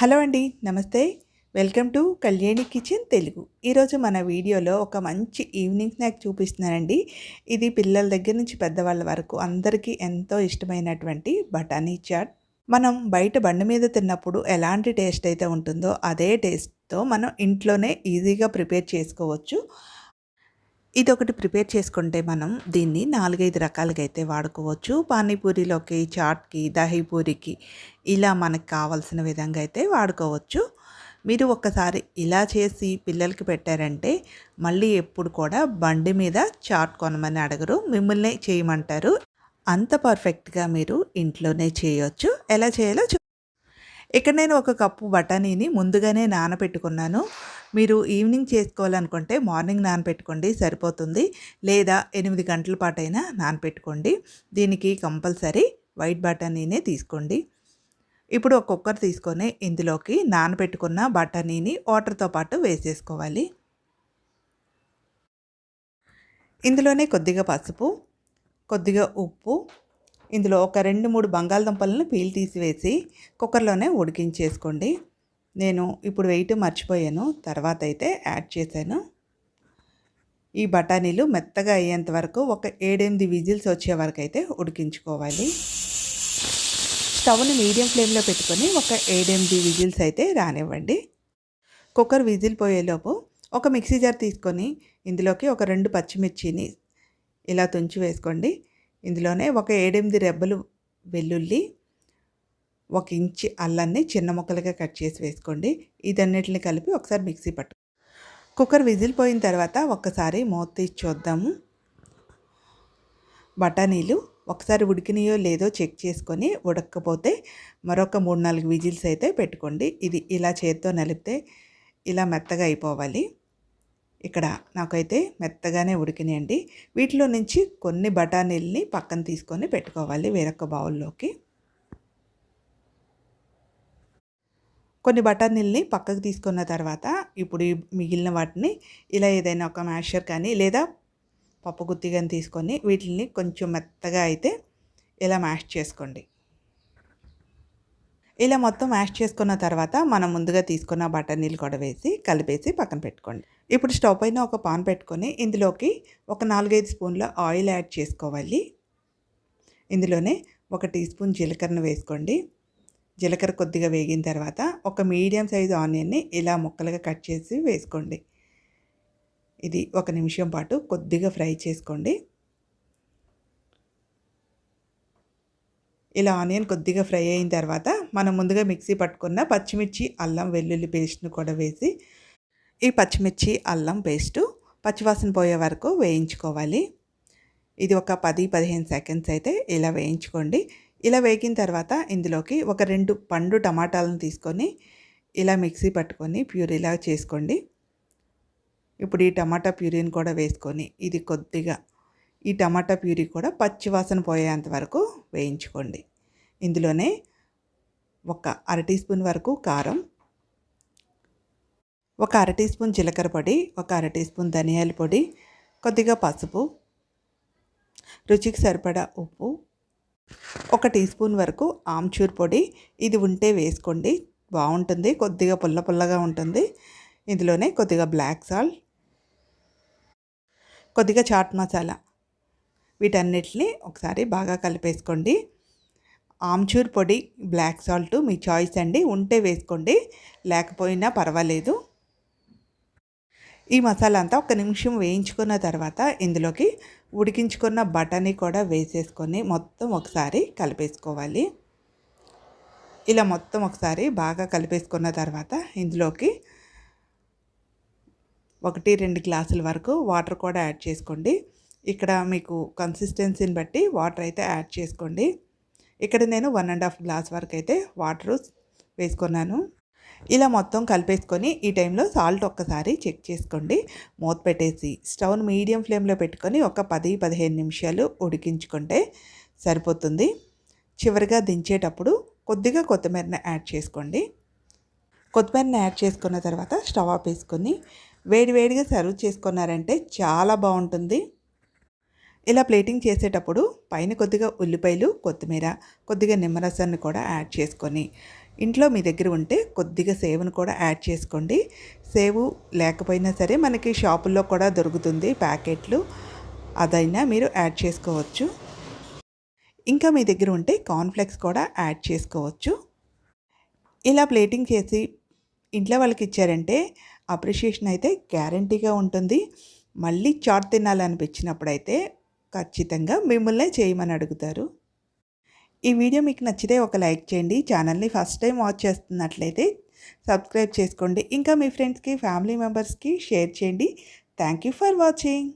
Hello అండి నమస్తే. Welcome to Kalyani kitchen Telugu. ఈరోజు మన వీడియోలో ఒక మంచి ఈవినింగ్ స్నాక్ చూపిస్తున్నానండి. ఇది పిల్లల దగ్గర నుంచి పెద్దవాళ్ళ వరకు అందరికీ ఎంతో ఇష్టమైనటువంటి బఠానీ చాట్. మనం బయట బండి మీద తిన్నప్పుడు ఎలాంటి టేస్ట్ అయితే ఉంటుందో అదే టేస్ట్తో మనం ఇంట్లోనే ఈజీగా ప్రిపేర్ చేసుకోవచ్చు. ఇది ఒకటి ప్రిపేర్ చేసుకుంటే మనం దీన్ని నాలుగైదు రకాలుగా అయితే వాడుకోవచ్చు. పానీపూరిలోకి చాట్కి దహీపూరికి ఇలా మనకు కావాల్సిన విధంగా అయితే వాడుకోవచ్చు. మీరు ఒక్కసారి ఇలా చేసి పిల్లలకి పెట్టారంటే మళ్ళీ ఎప్పుడు కూడా బండి మీద చాట్ కొనమని అడగరు మిమ్మల్ని చేయమంటారు. అంత పర్ఫెక్ట్గా మీరు ఇంట్లోనే చేయొచ్చు. ఎలా చేయాలో ఇక్కడ నేను ఒక కప్పు బఠానీని ముందుగానే నానబెట్టుకున్నాను మీరు ఈవినింగ్ చేసుకోవాలనుకుంటే మార్నింగ్ నానపెట్టుకోండి సరిపోతుంది. లేదా ఎనిమిది గంటల పాటైనా నానపెట్టుకోండి. దీనికి కంపల్సరీ వైట్ బఠానీనే తీసుకోండి. ఇప్పుడు ఒక కుక్కర్ తీసుకొని ఇందులోకి నానబెట్టుకున్న బఠానీని వాటర్తో పాటు వేసేసుకోవాలి. ఇందులోనే కొద్దిగా పసుపు కొద్దిగా ఉప్పు ఇందులో ఒక రెండు మూడు బంగాళదుంపలను పీల్ తీసివేసి కుక్కర్లోనే ఉడికించేసుకోండి. నేను ఇప్పుడు వెయిట్ మర్చిపోయాను. తర్వాత అయితే యాడ్ చేశాను. ఈ బఠానీలు మెత్తగా అయ్యేంత వరకు ఒక ఏడెనిమిది విజిల్స్ వచ్చే వరకు అయితే ఉడికించుకోవాలి. స్టవ్ని మీడియం ఫ్లేమ్లో పెట్టుకొని ఒక ఏడెనిమిది విజిల్స్ అయితే రానివ్వండి. కుక్కర్ విజిల్ పోయేలోపు ఒక మిక్సీ జార్ తీసుకొని ఇందులోకి ఒక రెండు పచ్చిమిర్చిని ఇలా తుంచి వేసుకోండి. ఇందులోనే ఒక ఏడెనిమిది రెబ్బలు వెల్లుల్లి ఒక ఇంచి అల్లాన్ని చిన్న ముక్కలుగా కట్ చేసి వేసుకోండి. ఇదన్నిటిని కలిపి ఒకసారి మిక్సీ పట్టు కుక్కర్ విజిల్ పోయిన తర్వాత ఒక్కసారి మూత తీసి చూద్దాము. బఠానీలు ఒకసారి ఉడికినాయో లేదో చెక్ చేసుకొని ఉడకపోతే మరొక మూడు నాలుగు విజిల్స్ అయితే పెట్టుకోండి. ఇది ఇలా చేత్తో నలిపితే ఇలా మెత్తగా అయిపోవాలి. ఇక్కడ నాకైతే మెత్తగానే ఉడికినాయండి. వీటిలో నుంచి కొన్ని బఠానీల్ని పక్కన తీసుకొని పెట్టుకోవాలి వేరొక బౌల్లోకి. కొన్ని బఠానీల్ని పక్కకు తీసుకున్న తర్వాత ఇప్పుడు మిగిలిన వాటిని ఇలా ఏదైనా ఒక మ్యాషర్ కానీ లేదా పప్పు గుత్తి కానీ తీసుకొని వీటిని కొంచెం మెత్తగా అయితే ఇలా మ్యాష్ చేసుకోండి. ఇలా మొత్తం మ్యాష్ చేసుకున్న తర్వాత మనం ముందుగా తీసుకున్న బటర్ నీళ్ళు కూడా వేసి కలిపేసి పక్కన పెట్టుకోండి. ఇప్పుడు స్టవ్ పైన ఒక పాన్ పెట్టుకొని ఇందులోకి ఒక నాలుగైదు స్పూన్ల ఆయిల్ యాడ్ చేసుకోవాలి. ఇందులోనే ఒక టీ స్పూన్ జీలకర్రను వేసుకోండి. జీలకర్ర కొద్దిగా వేగిన తర్వాత ఒక మీడియం సైజు ఆనియన్ని ఇలా ముక్కలుగా కట్ చేసి వేసుకోండి. ఇది ఒక నిమిషం పాటు కొద్దిగా ఫ్రై చేసుకోండి. ఇలా ఆనియన్ కొద్దిగా ఫ్రై అయిన తర్వాత మనం ముందుగా మిక్సీ పట్టుకున్న పచ్చిమిర్చి అల్లం వెల్లుల్లి పేస్ట్ను కూడా వేసి ఈ పచ్చిమిర్చి అల్లం పేస్టు పచ్చివాసన పోయే వరకు వేయించుకోవాలి. ఇది ఒక పది పదిహేను సెకండ్స్ అయితే ఇలా వేయించుకోండి. ఇలా వేగిన తర్వాత ఇందులోకి ఒక రెండు పండు టమాటాలను తీసుకొని ఇలా మిక్సీ పట్టుకొని ప్యూరీలా చేసుకోండి. ఇప్పుడు ఈ టమాటా ప్యూరీని కూడా వేసుకొని ఇది కొద్దిగా ఈ టమాటా ప్యూరీ కూడా పచ్చివాసన పోయేంత వరకు వేయించుకోండి. ఇందులోనే ఒక అర టీ స్పూన్ వరకు కారం ఒక అర టీ స్పూన్ జీలకర్ర పొడి ఒక అర టీ స్పూన్ ధనియాల పొడి కొద్దిగా పసుపు రుచికి సరిపడా ఉప్పు ఒక టీ స్పూన్ వరకు ఆమ్చూర్ పొడి. ఇది ఉంటే వేసుకోండి బాగుంటుంది కొద్దిగా పుల్ల పుల్లగా ఉంటుంది. ఇందులోనే కొద్దిగా బ్లాక్ సాల్ట్ కొద్దిగా చాట్ మసాలా. వీటన్నిటిని ఒకసారి బాగా కలిపేసుకోండి. ఆమ్చూర్ పొడి బ్లాక్ సాల్ట్ మీ చాయిస్ అండి. ఉంటే వేసుకోండి లేకపోయినా పర్వాలేదు. ఈ మసాలా అంతా ఒక నిమిషం వేయించుకున్న తర్వాత ఇందులోకి ఉడికించుకున్న బఠానీ కూడా వేసేసుకొని మొత్తం ఒకసారి కలిపేసుకోవాలి. ఇలా మొత్తం ఒకసారి బాగా కలిపేసుకున్న తర్వాత ఇందులోకి ఒకటి రెండు గ్లాసుల వరకు వాటర్ కూడా యాడ్ చేసుకోండి. ఇక్కడ మీకు కన్సిస్టెన్సీని బట్టి వాటర్ అయితే యాడ్ చేసుకోండి. ఇక్కడ నేను వన్ అండ్ హాఫ్ గ్లాస్ వరకు అయితే వాటర్ వేసుకున్నాను. ఇలా మొత్తం కలిపేసుకొని ఈ టైంలో సాల్ట్ ఒక్కసారి చెక్ చేసుకోండి. మూత పెట్టేసి స్టవ్ను మీడియం ఫ్లేమ్లో పెట్టుకొని ఒక పది పదిహేను నిమిషాలు ఉడికించుకుంటే సరిపోతుంది. చివరిగా దించేటప్పుడు కొద్దిగా కొత్తిమీరని యాడ్ చేసుకోండి. కొత్తిమీరని యాడ్ చేసుకున్న తర్వాత స్టవ్ ఆఫ్ వేసుకొని వేడివేడిగా సర్వ్ చేసుకున్నారంటే చాలా బాగుంటుంది. ఇలా ప్లేటింగ్ చేసేటప్పుడు పైన కొద్దిగా ఉల్లిపాయలు కొత్తిమీర కొద్దిగా నిమ్మరసాన్ని కూడా యాడ్ చేసుకొని ఇంట్లో మీ దగ్గర ఉంటే కొద్దిగా సేవును కూడా యాడ్ చేసుకోండి. సేవు లేకపోయినా సరే మనకి షాపుల్లో కూడా దొరుకుతుంది ప్యాకెట్లు. అదైనా మీరు యాడ్ చేసుకోవచ్చు. ఇంకా మీ దగ్గర ఉంటే కార్న్ఫ్లెక్స్ కూడా యాడ్ చేసుకోవచ్చు. ఇలా ప్లేటింగ్ చేసి ఇంట్లో వాళ్ళకి ఇచ్చారంటే అప్రిషియేషన్ అయితే గ్యారంటీగా ఉంటుంది. మళ్ళీ చాట్ తినాలనిపించినప్పుడు అయితే ఖచ్చితంగా మిమ్మల్నే చేయమని అడుగుతారు. ఈ వీడియో మీకు నచ్చితే ఒక లైక్ చేయండి. ఛానల్ని ఫస్ట్ టైం వాచ్ చేస్తున్నట్లయితే సబ్స్క్రైబ్ చేసుకోండి. ఇంకా మీ ఫ్రెండ్స్కి ఫ్యామిలీ మెంబర్స్కి షేర్ చేయండి. Thank you for watching.